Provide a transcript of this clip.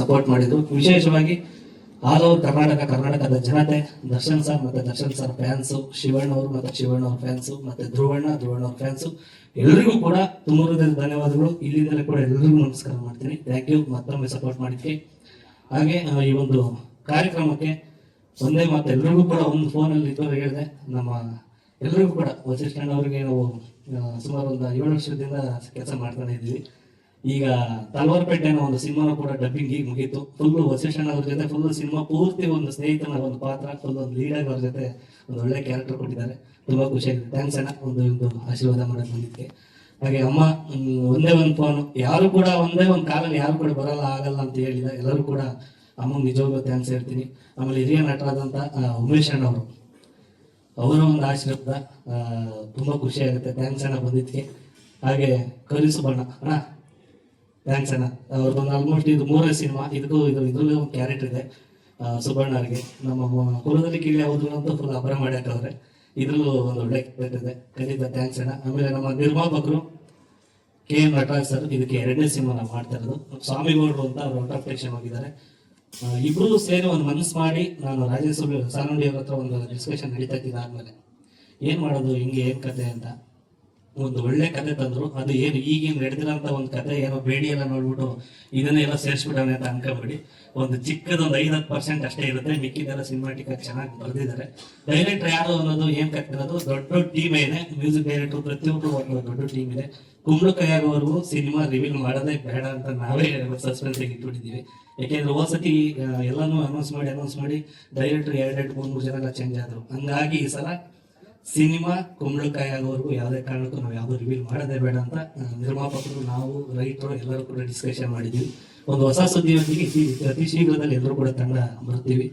Support ಮಾಡಿದ್ರು. ವಿಶೇಷವಾಗಿ all over Karnataka, ಕರ್ನಾಟಕದ ಜನತೆ, ದರ್ಶನ್ ಸರ್ ಮತ್ತೆ ದರ್ಶನ್ ಸರ್ ಫ್ಯಾನ್ಸು ಶಿವಣ್ಣ ಅವರು ಮತ್ತೆ ಶಿವಣ್ಣ ಅವ್ರ ಫ್ಯಾನ್ಸು ಮತ್ತೆ ಧ್ರುವಣ್ಣ ಧ್ರುವಣ್ಣ ಅವ್ರ ಫ್ಯಾನ್ಸು ಎಲ್ಲರಿಗೂ ಕೂಡ ತುಂಬ ಧನ್ಯವಾದಗಳು. ಇಲ್ಲಿಂದಲೇ ಕೂಡ ಎಲ್ಲರಿಗೂ ನಮಸ್ಕಾರ ಮಾಡ್ತೀನಿ. ಥ್ಯಾಂಕ್ ಯು ಮತ್ತೊಮ್ಮೆ ಸಪೋರ್ಟ್ ಮಾಡಿದ್ವಿ ಹಾಗೆ ಈ ಒಂದು ಕಾರ್ಯಕ್ರಮಕ್ಕೆ ಒಂದೇ ಮಾತು ಎಲ್ರಿಗೂ ಕೂಡ ಒಂದು ಫೋನಲ್ಲಿ ಇದ್ದವ್ರು ಹೇಳಿದೆ ನಮ್ಮ ಎಲ್ರಿಗೂ ಕೂಡ ವಸಿಷ್ಠಣ್ಣ ಅವರಿಗೆ ನಾವು ಸುಮಾರು ಒಂದು ಏಳು ವರ್ಷದಿಂದ ಕೆಲಸ ಮಾಡ್ತಾನೆ ಇದ್ದೀವಿ. ಈಗ ತಲವಾರಪೇಟೆ ಅನ್ನೋ ಒಂದು ಸಿನಿಮಾ ಕೂಡ ಡಬ್ಬಿಂಗ್ ಈಗ ಮುಗೀತು. ಫುಲ್ ವಸಿಷ್ಠಣ್ಣ ಅವ್ರ ಜೊತೆ ಫುಲ್ ಸಿನಿಮಾ ಪೂರ್ತಿ ಒಂದು ಸ್ನೇಹಿತನ ಒಂದು ಪಾತ್ರ ಫುಲ್ ಒಂದು ಲೀಡ್ ಆಗಿ ಅವ್ರ ಜೊತೆ ಒಂದು ಒಳ್ಳೆ ಕ್ಯಾರೆಕ್ಟರ್ ಕೊಟ್ಟಿದ್ದಾರೆ. ತುಂಬಾ ಖುಷಿಯಾಗಿದೆ ಥ್ಯಾಂಕ್ಸ್ ಅಣ್ಣ. ಒಂದು ಒಂದು ಆಶೀರ್ವಾದ ಮಾಡೋದು ಬಂದಿದ್ದೆ ಹಾಗೆ ಅಮ್ಮ ಒಂದೇ ಒಂದು ಫೋನ್ ಯಾರು ಕೂಡ ಒಂದೇ ಒಂದು ಕಾಲ ಯಾರು ಕೂಡ ಬರಲ್ಲ, ಆಗಲ್ಲ ಅಂತ ಹೇಳಿದ ಎಲ್ಲರೂ ಕೂಡ ಅಮ್ಮ ನಿಜವಾಗ್ಲೂ ಥ್ಯಾಂಕ್ಸ್ ಹೇಳ್ತೀನಿ. ಆಮೇಲೆ ಹಿರಿಯ ನಟರಾದಂಥ ಉಮೇಶ್ ಅಣ್ಣ ಅವರು. ಅವರ ಒಂದು ಆಶೀರ್ವಾದ ತುಂಬಾ ಖುಷಿ ಆಗುತ್ತೆ. ಥ್ಯಾಂಕ್ಸ್ ಅಣ್ಣ ಬಂದಿದ್ದಕ್ಕೆ ಹಾಗೆ ಕಲಿಸು ಬಣ್ಣ ಅಣ್ಣ ಥ್ಯಾಂಕ್ಸ್ ಅಣ್ಣ ಅವ್ರದ್ದೊಂದು ಆಲ್ಮೋಸ್ಟ್ ಇದು ಮೂರನೇ ಸಿನಿಮಾ ಇದಕ್ಕೂ ಇದು ಇದ್ರಲ್ಲೂ ಒಂದು ಕ್ಯಾರೆಕ್ಟರ್ ಇದೆ ಅವರಿಗೆ. ನಮ್ಮ ಕುಲದಲ್ಲಿ ಕಿಳಿ ಯಾವುದು ಅಂತ ಫುಲ್ ಅಭರ ಮಾಡಿ ಹಾಕವ್ರೆ ಇದ್ರಲ್ಲೂ ಒಂದು ಒಳ್ಳೆ ಕ್ಯಾರೆಕ್ಟರ್ ಇದೆ. ಖಂಡಿತ ಥ್ಯಾಂಕ್ಸ್ ಅಣ್ಣ. ಆಮೇಲೆ ನಮ್ಮ ನಿರ್ಮಾಪಕರು ಕೆ ಎಂ ನಟರಾಜ್ ಸರ್, ಇದಕ್ಕೆ ಎರಡನೇ ಸಿನಿಮಾ ನಾವು ಮಾಡ್ತಾ ಇರೋದು. ಅಂತ ಅವರು ಔಟ್ ಆಫ್ ಹೋಗಿದ್ದಾರೆ ಇಬ್ರು ಸೇರಿ ಒಂದು ಮನಸ್ಸು ಮಾಡಿ ನಾನು ರಾಜೇಶ್ ಸಾನುಂಡಿ ಅವ್ರ ಹತ್ರ ಒಂದು ಡಿಸ್ಕಷನ್ ನಡೀತಾ ಇದ್ದಿದ್ದು ಆದ್ಮೇಲೆ. ಏನ್ ಮಾಡೋದು, ಹಿಂಗೆ ಏನ್ ಕತೆ ಅಂತ. ಒಂದು ಒಳ್ಳೆ ಕತೆ ತಂದ್ರು. ಅದು ಏನು ಈಗೇನು ನಡೆದಿರೋಂಥ ಒಂದು ಕತೆ ಏನೋ ಬೇಡಿ ಎಲ್ಲ ನೋಡ್ಬಿಟ್ಟು ಇದನ್ನೆಲ್ಲ ಸೇರಿಸ್ಬಿಡೋಣ ಅಂತ ಅನ್ಕೋಬೇಡಿ. ಒಂದು ಚಿಕ್ಕದೊಂದು ಐದತ್ತು ಪರ್ಸೆಂಟ್ ಅಷ್ಟೇ ಇರುತ್ತೆ. ಮಿಕ್ಕಿದೆಲ್ಲ ಸಿನಿಮಾಟಿಕ್ ಆಗಿ ಚೆನ್ನಾಗಿ ಬರೆದಿದ್ದಾರೆ. ಡೈರೆಕ್ಟರ್ ಯಾರು ಅನ್ನೋದು ಏನ್ ಕಟ್ಟಿರೋದು ದೊಡ್ಡ ದೊಡ್ಡ ಟೀಮ್ ಇದೆ ಮ್ಯೂಸಿಕ್ ಡೈರೆಕ್ಟರ್ ಪ್ರತಿಯೊಬ್ಬರು ಒಂದು ದೊಡ್ಡ ಟೀಮ್ ಇದೆ. ಕುಂಬಳಕಾಯಾಗವರೆಗೂ ಸಿನಿಮಾ ರಿವೀಲ್ ಮಾಡೋದೇ ಬೇಡ ಅಂತ ನಾವೇ ಸಸ್ಪೆನ್ಸ್ ಇಟ್ಬಿಟ್ಟಿದ್ದೀವಿ. ಯಾಕೆಂದ್ರೆ ಹೋಸತಿ ಎಲ್ಲಾನು ಅನೌನ್ಸ್ ಮಾಡಿ ಅನೌನ್ಸ್ ಮಾಡಿ ಡೈರೆಕ್ಟರ್ ಎರಡೆರಡು ಮೂರು ಮೂರು ಜನ ಎಲ್ಲ ಚೇಂಜ್ ಆದ್ರು. ಹಂಗಾಗಿ ಈ ಸಲ ಸಿನಿಮಾ ಕುಂಬಳಕಾಯಿ ಆಗೋವರೆಗೂ ಯಾವುದೇ ಕಾರಣಕ್ಕೂ ನಾವು ಯಾವುದೂ ರಿವೀಲ್ ಮಾಡೋದೇ ಬೇಡ ಅಂತ ನಿರ್ಮಾಪಕರು ನಾವು, ರೈತರು ಎಲ್ಲರೂ ಕೂಡ ಡಿಸ್ಕಷನ್ ಮಾಡಿದ್ವಿ. ಒಂದು ಹೊಸ ಸುದ್ದಿಯೊಂದಿಗೆ ಅತಿ ಶೀಘ್ರದಲ್ಲಿ ಎಲ್ಲರೂ ಕೂಡ ತಂಡ ಬರ್ತೀವಿ